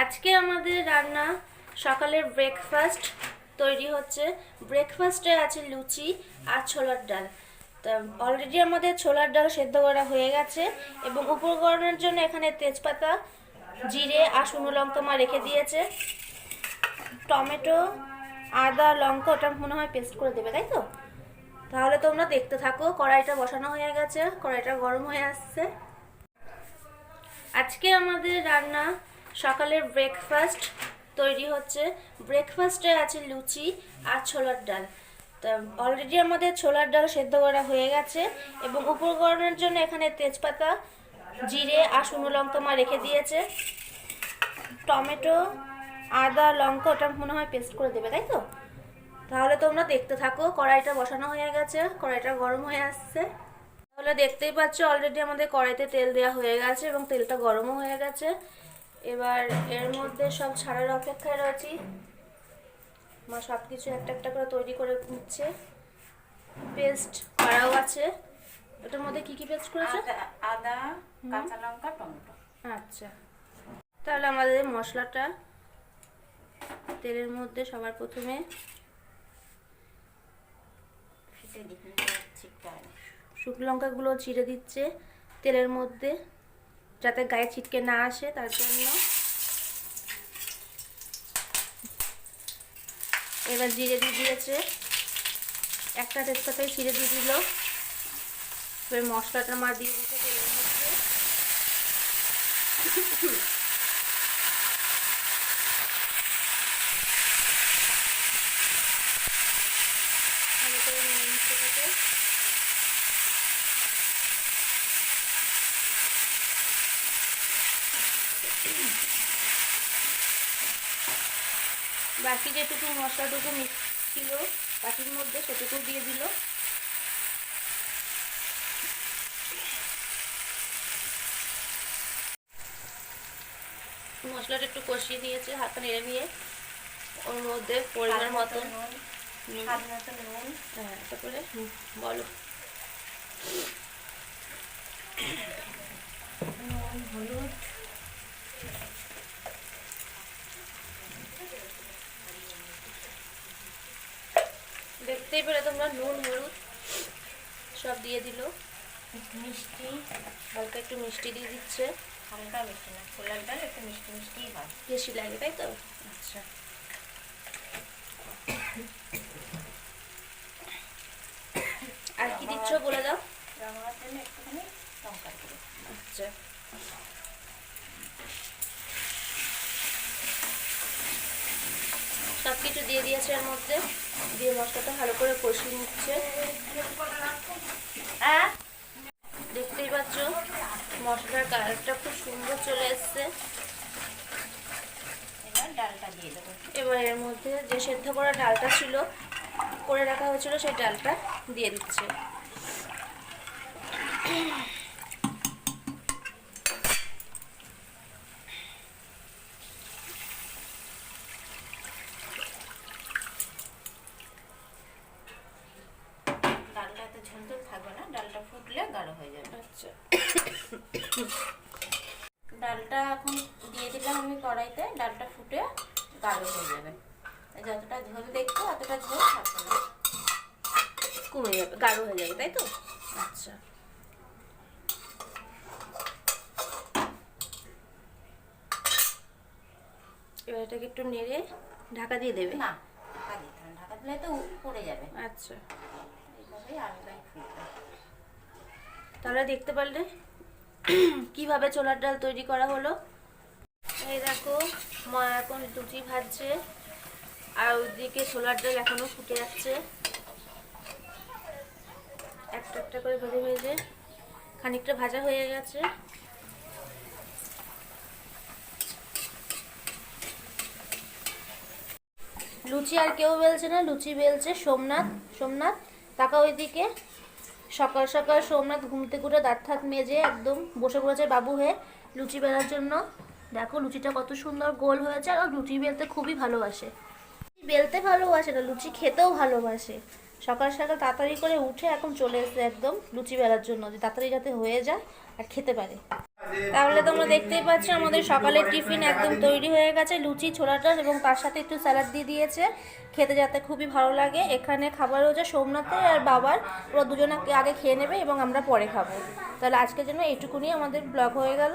আজকে আমাদের রান্না সকালের ব্রেকফাস্ট তৈরি হচ্ছে। ব্রেকফাস্টে আছে লুচি আর ছোলার ডাল। তা অলরেডি আমাদের ছোলার ডাল সেদ্ধ করা হয়ে গেছে এবং উপকরণের জন্য এখানে তেজপাতা, জিরে আর শুকনো লঙ্কা মা রেখে দিয়েছে। টমেটো, আদা, লঙ্কা, ওটা মনে হয় পেস্ট করে দেবে, তাই তো? তাহলে তোমরা দেখতে থাকো, কড়াইটা বসানো হয়ে গেছে, কড়াইটা গরম হয়ে আসছে। আজকে আমাদের রান্না সকালের ব্রেকফাস্ট তৈরি হচ্ছে। ব্রেকফাস্টে আছে লুচি আর ছোলার ডাল। তা অলরেডি আমাদের ছোলার ডাল সেদ্ধ করা হয়ে গেছে এবং উপকরণের জন্য এখানে তেজপাতা, জিরে আর শুকনো লঙ্কা মা রেখে দিয়েছে। টমেটো, আদা, লঙ্কা, ওটা মনে হয় পেস্ট করে দেবে, তাই তো? তাহলে তোমরা দেখতে থাকো, কড়াইটা বসানো হয়ে গেছে, কড়াইটা গরম হয়ে আসছে। তাহলে দেখতেই পাচ্ছ অলরেডি আমাদের কড়াইতে তেল দেওয়া হয়ে গেছে এবং তেলটা গরমও হয়ে গেছে। এবার এর মধ্যে সব ছাড়ার অপেক্ষায় রয়েছি। মা সব কিছু একটা একটা করে তৈরি করে নিচ্ছে। পেস্ট করাও আছে। এটার মধ্যে কি কি পেস্ট করেছে? আদা কাঁচা লঙ্কা টমেটো। আচ্ছা। তাহলে আমাদের মশলাটা তেলের মধ্যে সবার প্রথমে শুকনো লঙ্কাগুলো চিড়ে দিচ্ছে তেলের মধ্যে। যাতে গায়ে ছিটকে না আসে, তার জন্য এবার জিরে দিয়ে দিয়েছে। একটা তেজপাতায় ছিঁড়ে দিয়ে দিল। মশলাটা মা দিয়ে দিচ্ছে তেলের মধ্যে ভালো করে নিয়ে নিচ্ছে এটাকে বাকি যেটুকু মশলাটুকু ছিল বাটির মধ্যে সেটুকু দিয়ে দিল। মশলাটা একটু কষিয়ে নিয়েছে হাতটা নেড়ে নিয়ে। ওর মধ্যে পরিমাণ মতন। স্বাদ মতো নুন। হ্যাঁ তারপরে বলো। নুন হলুদ। দেখতেই পেলে তোমরা নুন হলুদ সব দিয়ে দিল। মিষ্টি। হালকা একটু মিষ্টি দিয়ে দিচ্ছে। হালকা মিষ্টি না ছোলার ডাল একটু মিষ্টি মিষ্টিই হয়। বেশি লাগে তাই তো? আচ্ছা। আর কি দিচ্ছ বলে দাও। একটুখানি আচ্ছা। সব কিছু দিয়ে দিয়েছে এর মধ্যে। দিয়ে মশলাটা ভালো করে কষিয়ে নিচ্ছে। হ্যাঁ? দেখতেই পাচ্ছ, মশলার কালারটা খুব সুন্দর চলে এসছে। এবার এর মধ্যে যে সেদ্ধ করা ডালটা ছিল, করে রাখা হয়েছিল, সেই ডালটা দিয়ে দিচ্ছে ডালটা এত ঝোল ঝোল থাকবে না ডালটা ফুটলে গাঢ় হয়ে যাবে। আচ্ছা। ডালটা এখন দিয়ে দিলাম আমি কড়াইতে ডালটা ফুটে গাঢ় হয়ে যাবে। যতটা ঝোল দেখব অতটা ঝোল থাকবে না। কমে যাবে গাঢ় হয়ে যাবে তাই তো? আচ্ছা। এবার এটাকে একটু নেড়ে ঢাকা দিয়ে দেবে? না ঢাকা দিতে হবে ঢাকা দিলে তো পড়ে যাবে। আচ্ছা। এইভাবেই আলগাই ফুটবে। তাহলে দেখতে পারলে কীভাবে ছোলার ডাল তৈরি করা হলো। এই দেখো, মা এখন লুচি ভাজছে, আর ওইদিকে ছোলার ডাল এখনও ফুটে যাচ্ছে। একটা একটা করে ভেজে ভেজে খানিকটা ভাজা হয়ে গেছে। লুচি আর কেউ বেলছে না, লুচি বেলছে সোমনাথ সোমনাথ টাকা ওইদিকে সকাল সকাল সোমনাথ ঘুমতে ঘুরে দাঁত থাক মেজে একদম বসে পড়েছে বাবু হয়ে লুচি বেলার জন্য। দেখো লুচিটা কত সুন্দর গোল হয়েছে আর লুচি বেলতে খুবই ভালোবাসে। বেলতে ভালোবাসে না, লুচি খেতেও ভালোবাসে। সকাল সকাল তাড়াতাড়ি করে উঠে এখন চলে এসে একদম লুচি বেলার জন্য, যে তাড়াতাড়ি যাতে হয়ে যায় আর খেতে পারে। তাহলে তোমরা দেখতেই পাচ্ছ, আমাদের সকালের টিফিন একদম তৈরি হয়ে গেছে। লুচি ছোলাটা এবং তার সাথে একটু স্যালাড দিয়ে দিয়েছে। খেতে যাতে খুবই ভালো লাগে। এখানে খাবার হচ্ছে সোমনাথের আর বাবার। ওরা দুজনে আগে খেয়ে নেবে এবং আমরা পরে খাব। তাহলে আজকের জন্য এইটুকুনি। আমাদের ব্লগ হয়ে গেল।